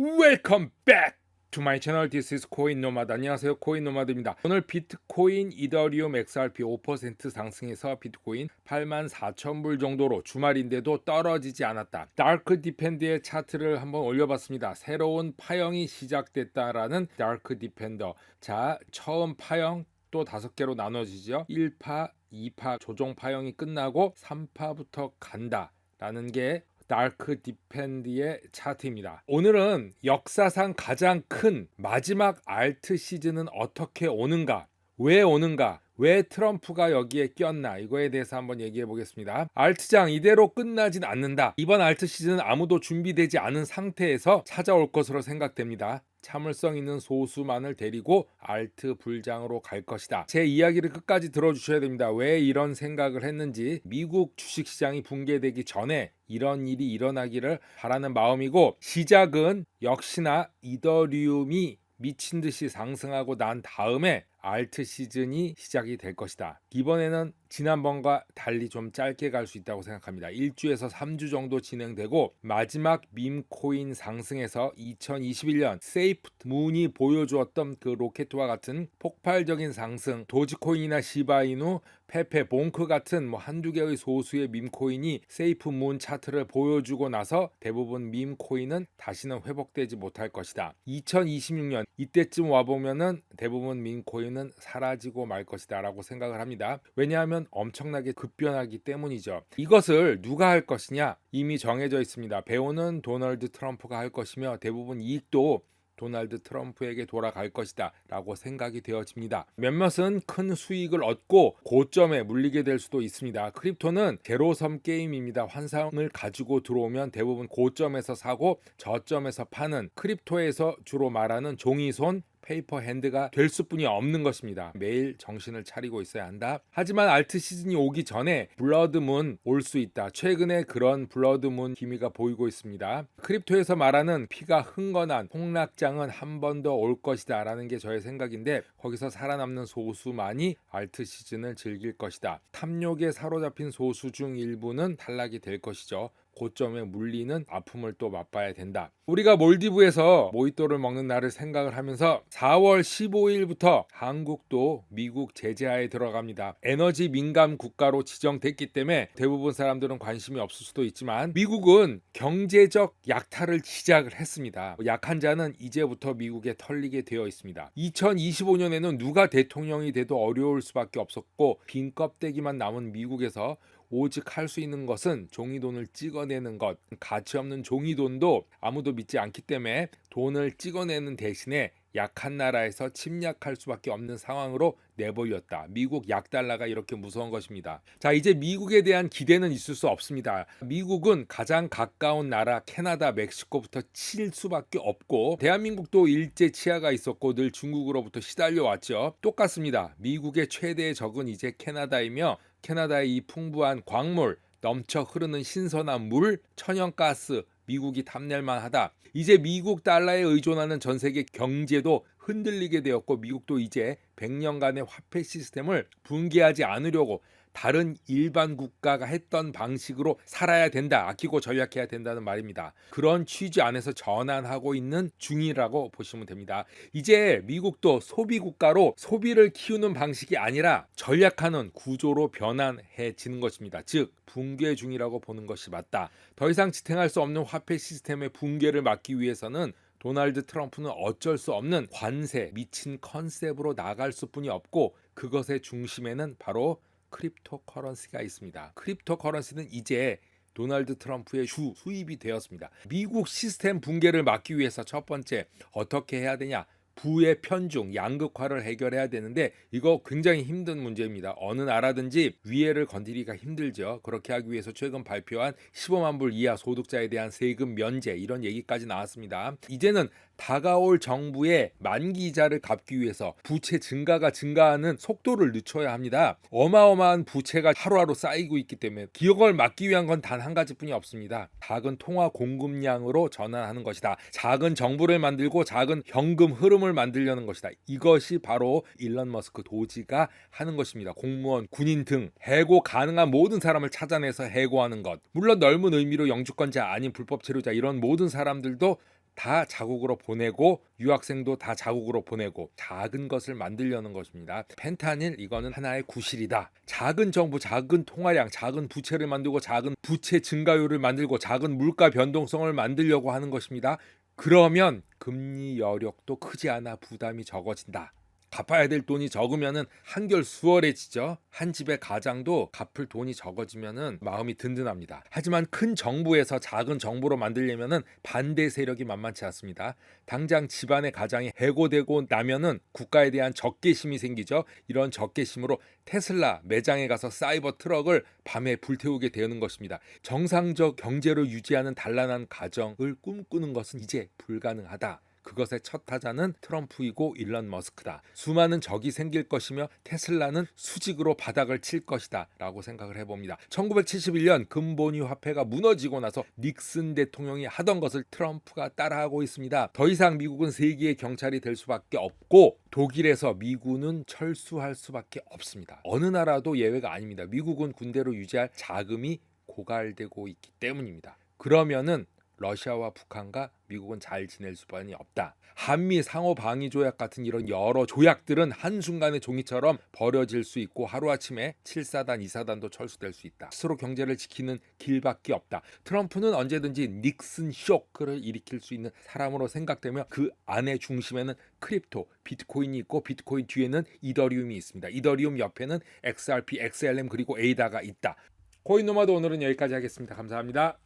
Welcome back to my channel. This is 코인 노마드. 안녕하세요. 코인 노마드입니다. 오늘 비트코인, 이더리움, XRP 5% 상승해서 비트코인 8만 4천 불 정도로 주말인데도 떨어지지 않았다. 다크 디펜드의 차트를 한번 올려봤습니다. 새로운 파형이 시작됐다라는 다크 디펜더. 자, 처음 파형 또 다섯 개로 나눠지죠. 1파, 2파 조종 파형이 끝나고 3파부터 간다 라는 게 다크 디펜드의 차트입니다. 오늘은 역사상 가장 큰 마지막 알트 시즌은 어떻게 오는가? 왜 오는가? 왜 트럼프가 여기에 꼈나? 이거에 대해서 한번 얘기해 보겠습니다. 알트장 이대로 끝나진 않는다. 이번 알트 시즌은 아무도 준비되지 않은 상태에서 찾아올 것으로 생각됩니다. 참을성 있는 소수만을 데리고 알트 불장으로 갈 것이다. 제 이야기를 끝까지 들어주셔야 됩니다. 왜 이런 생각을 했는지 미국 주식시장이 붕괴되기 전에 이런 일이 일어나기를 바라는 마음이고 시작은 역시나 이더리움이 미친 듯이 상승하고 난 다음에 알트 시즌이 시작이 될 것이다. 이번에는 지난번과 달리 좀 짧게 갈 수 있다고 생각합니다. 1주에서 3주 정도 진행되고 마지막 밈코인 상승에서 2021년 세이프 문이 보여주었던 그 로켓과 같은 폭발적인 상승, 도지코인이나 시바이누, 페페, 봉크 같은 뭐 한두 개의 소수의 밈코인이 세이프 문 차트를 보여주고 나서 대부분 밈코인은 다시는 회복되지 못할 것이다. 2026년 이때쯤 와 보면은 대부분 밈코인 은 사라지고 말 것이다라고 생각을 합니다. 왜냐하면 엄청나게 급변하기 때문이죠. 이것을 누가 할 것이냐 이미 정해져 있습니다. 배우는 도널드 트럼프가 할 것이며 대부분 이익도 도널드 트럼프에게 돌아갈 것이다 라고 생각이 되어집니다. 몇몇은 큰 수익을 얻고 고점에 물리게 될 수도 있습니다. 크립토는 제로섬 게임입니다. 환상을 가지고 들어오면 대부분 고점에서 사고 저점에서 파는 크립토에서 주로 말하는 종이손 페이퍼 핸드가 될 수뿐이 없는 것입니다. 매일 정신을 차리고 있어야 한다. 하지만 알트 시즌이 오기 전에 블러드문 올 수 있다. 최근에 그런 블러드문 기미가 보이고 있습니다. 크립토에서 말하는 피가 흥건한 폭락장은 한 번 더 올 것이다 라는 게 저의 생각인데 거기서 살아남는 소수만이 알트 시즌을 즐길 것이다. 탐욕에 사로잡힌 소수 중 일부는 탈락이 될 것이죠. 고점에 물리는 아픔을 또 맛봐야 된다. 우리가 몰디브에서 모히또를 먹는 날을 생각을 하면서 4월 15일부터 한국도 미국 제재하에 들어갑니다. 에너지 민감 국가로 지정됐기 때문에 대부분 사람들은 관심이 없을 수도 있지만 미국은 경제적 약탈을 시작을 했습니다. 약한 자는 이제부터 미국에 털리게 되어 있습니다. 2025년에는 누가 대통령이 돼도 어려울 수밖에 없었고 빈 껍데기만 남은 미국에서 오직 할 수 있는 것은 종이돈을 찍어내는 것. 가치 없는 종이돈도 아무도 믿지 않기 때문에 돈을 찍어내는 대신에 약한 나라에서 침략할 수밖에 없는 상황으로 내보였다. 미국 약달러가 이렇게 무서운 것입니다. 자, 이제 미국에 대한 기대는 있을 수 없습니다. 미국은 가장 가까운 나라 캐나다, 멕시코부터 칠 수밖에 없고 대한민국도 일제 치하가 있었고 늘 중국으로부터 시달려 왔죠. 똑같습니다. 미국의 최대의 적은 이제 캐나다이며 캐나다의 이 풍부한 광물, 넘쳐 흐르는 신선한 물, 천연가스, 미국이 탐낼만 하다. 이제 미국 달러에 의존하는 전 세계 경제도 흔들리게 되었고 미국도 이제 100년간의 화폐 시스템을 붕괴하지 않으려고 다른 일반 국가가 했던 방식으로 살아야 된다. 아끼고 전략해야 된다는 말입니다. 그런 취지 안에서 전환하고 있는 중이라고 보시면 됩니다. 이제 미국도 소비 국가로 소비를 키우는 방식이 아니라 전략하는 구조로 변환해지는 것입니다. 즉 붕괴 중이라고 보는 것이 맞다. 더 이상 지탱할 수 없는 화폐 시스템의 붕괴를 막기 위해서는 도널드 트럼프는 어쩔 수 없는 관세 미친 컨셉으로 나갈 수뿐이 없고 그것의 중심에는 바로 크립토 커런시가 있습니다. 크립토 커런시는 이제 도널드 트럼프의 주 수입이 되었습니다. 미국 시스템 붕괴를 막기 위해서 첫 번째 어떻게 해야 되냐? 부의 편중, 양극화를 해결해야 되는데 이거 굉장히 힘든 문제입니다. 어느 나라든지 위해를 건드리기가 힘들죠. 그렇게 하기 위해서 최근 발표한 15만 불 이하 소득자에 대한 세금 면제 이런 얘기까지 나왔습니다. 이제는 다가올 정부의 만기 이자를 갚기 위해서 부채 증가가 증가하는 속도를 늦춰야 합니다. 어마어마한 부채가 하루하루 쌓이고 있기 때문에 기억을 막기 위한 건 단 한 가지뿐이 없습니다. 작은 통화 공급량으로 전환하는 것이다. 작은 정부를 만들고 작은 현금 흐름을 만들려는 것이다. 이것이 바로 일론 머스크 도지가 하는 것입니다. 공무원, 군인 등 해고 가능한 모든 사람을 찾아내서 해고하는 것. 물론 넓은 의미로 영주권자 아닌 불법 체류자 이런 모든 사람들도 다 자국으로 보내고 유학생도 다 자국으로 보내고 작은 것을 만들려는 것입니다. 펜타닐 이거는 하나의 구실이다. 작은 정부, 작은 통화량, 작은 부채를 만들고 작은 부채 증가율을 만들고 작은 물가 변동성을 만들려고 하는 것입니다. 그러면 금리 여력도 크지 않아 부담이 적어진다. 갚아야 될 돈이 적으면은 한결 수월해지죠. 한 집의 가장도 갚을 돈이 적어지면은 마음이 든든합니다. 하지만 큰 정부에서 작은 정부로 만들려면은 반대 세력이 만만치 않습니다. 당장 집안의 가장이 해고되고 나면은 국가에 대한 적개심이 생기죠. 이런 적개심으로 테슬라 매장에 가서 사이버 트럭을 밤에 불태우게 되는 것입니다. 정상적 경제를 유지하는 단란한 가정을 꿈꾸는 것은 이제 불가능하다. 그것의 첫 타자는 트럼프이고 일론 머스크다. 수많은 적이 생길 것이며 테슬라는 수직으로 바닥을 칠 것이다. 라고 생각을 해봅니다. 1971년 금본위 화폐가 무너지고 나서 닉슨 대통령이 하던 것을 트럼프가 따라하고 있습니다. 더 이상 미국은 세계의 경찰이 될 수밖에 없고 독일에서 미군은 철수할 수밖에 없습니다. 어느 나라도 예외가 아닙니다. 미국은 군대로 유지할 자금이 고갈되고 있기 때문입니다. 그러면은 러시아와 북한과 미국은 잘 지낼 수만이 없다. 한미 상호 방위 조약 같은 이런 여러 조약들은 한순간에 종이처럼 버려질 수 있고 하루아침에 7사단, 2사단도 철수될 수 있다. 스스로 경제를 지키는 길밖에 없다. 트럼프는 언제든지 닉슨 쇼크를 일으킬 수 있는 사람으로 생각되며 그 안의 중심에는 크립토, 비트코인이 있고 비트코인 뒤에는 이더리움이 있습니다. 이더리움 옆에는 XRP, XLM 그리고 에이다가 있다. 코인 노마드 오늘은 여기까지 하겠습니다. 감사합니다.